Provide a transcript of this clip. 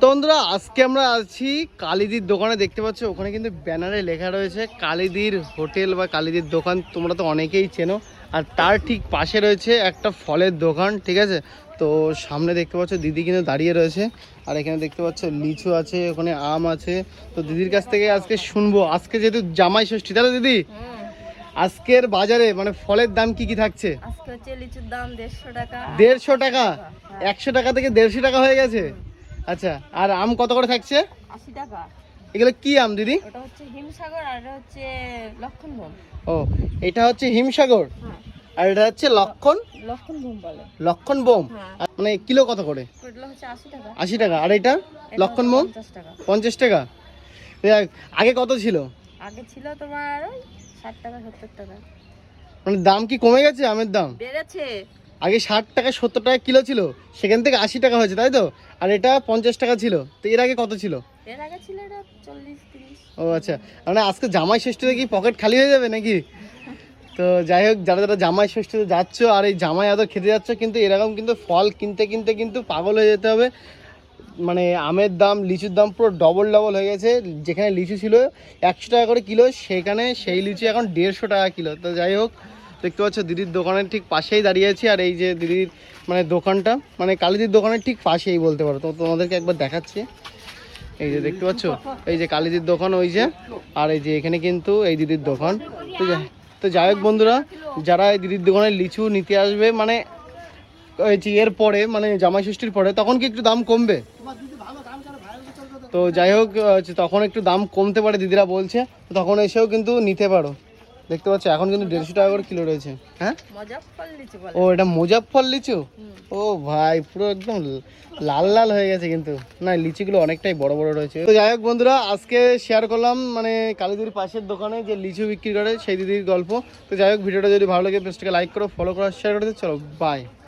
তো বন্ধুরা আজকে আমরা আছি কালিদির দোকানে। দেখতে পাচ্ছ ওখানে কিন্তু ব্যানারে লেখা রয়েছে কালিদির হোটেল বা কালিদির দোকান। তোমরা তো অনেকেই চেনো। আর তার ঠিক পাশে রয়েছে একটা ফলের দোকান ঠিক আছে? তো সামনে দেখতে পাচ্ছ দিদি কিন্তু দাঁড়িয়ে রয়েছে। আর এখানে দেখতে পাচ্ছ লিচু আছে ওখানে আম আছে। তো দিদির কাছ থেকে আজকে শুনব। আজকে যেহেতু জামাই ষষ্ঠী তাহলে দিদি? আজকের বাজারে মানে ফলের দাম কি কি থাকছে? আজকে হচ্ছে লিচুর দাম দেড়শো টাকা। দেড়শো টাকা? একশো টাকা থেকে দেড়শো টাকা হয়ে গেছে? আচ্ছা আর আম কত করে থাকছে? আশি টাকা। এগুলো কি আম দিদি? ওটা হচ্ছে হিমসাগর আর এটা হচ্ছে লক্ষণ ভোম ও এটা হচ্ছে হিমসাগর? হ্যাঁ। আর এটা হচ্ছে লক্ষণ? লক্ষণ ভোম বলে। লক্ষণ বোম হ্যাঁ। আর মানে কিলো কত করে? আশি টাকা। আর এটা? লক্ষণ বোম পঞ্চাশ টাকা। আগে কত ছিল? আগে ছিল তোমার ষাট টাকা সত্তর টাকা। মানে দাম কি কমে গেছে আমের দাম? বেড়েছে। আগে ষাট টাকা সত্তর টাকা কিলো ছিল সেখান থেকে আশি টাকা হয়েছে তাই তো? আর এটা পঞ্চাশ টাকা ছিল তো এর আগে কত ছিল? ও আচ্ছা মানে আজকে জামাই ষষ্ঠীতে কি পকেট খালি হয়ে যাবে নাকি? তো যাই হোক যারা যারা জামাই ষষ্ঠীতে যাচ্ছ আর এই জামাই আদর খেতে যাচ্ছ কিন্তু এরকম কিন্তু ফল কিনতে কিনতে কিন্তু পাগল হয়ে যেতে হবে। মানে আমের দাম লিচুর দাম পুরো ডবল ডবল হয়ে গেছে। যেখানে লিচু ছিল একশো টাকা করে কিলো সেখানে সেই লিচু এখন দেড়শো টাকা কিলো। তো যাই হোক দেখতে পাচ্ছ দিদির দোকানের ঠিক পাশেই দাঁড়িয়ে আছি, আর এই যে দিদির মানে দোকানটা মানে কালিদির দোকানের ঠিক পাশেই বলতে পারো। তো তোমাদেরকে একবার দেখাচ্ছি। এই যে দেখতে পাচ্ছ, এই যে কালিদির দোকান ওই যে, আর এই যে এখানে কিন্তু এই দিদির দোকান। তো যাই তো যাই হোক বন্ধুরা, যারা এই দিদির দোকানে লিচু নিতে আসবে মানে এর পরে মানে জামাই ষষ্ঠীর পরে, তখন কি একটু দাম কমবে? তো যাই হোক তখন একটু দাম কমতে পারে, দিদিরা বলছে তখন এসেও কিন্তু নিতে পারো। দেখতে পাচ্ছ এখন কিন্তু দেড়শো টাকা করে কিলো রয়েছে। হ্যাঁ? ও এটা মুজাফফর লিচু ও ভাই পুরো একদম লাল লাল হয়ে গেছে কিন্তু। না লিচুগুলো অনেকটাই বড় বড় রয়েছে। তো যাই হোক বন্ধুরা আজকে শেয়ার করলাম মানে কালীদির পাশের দোকানে যে লিচু বিক্রি করে সেই দিদির গল্প। তো যাই হোক ভিডিওটা যদি ভালো লাগে পেজটাকে লাইক করো ফলো করো শেয়ার করে চলো বাই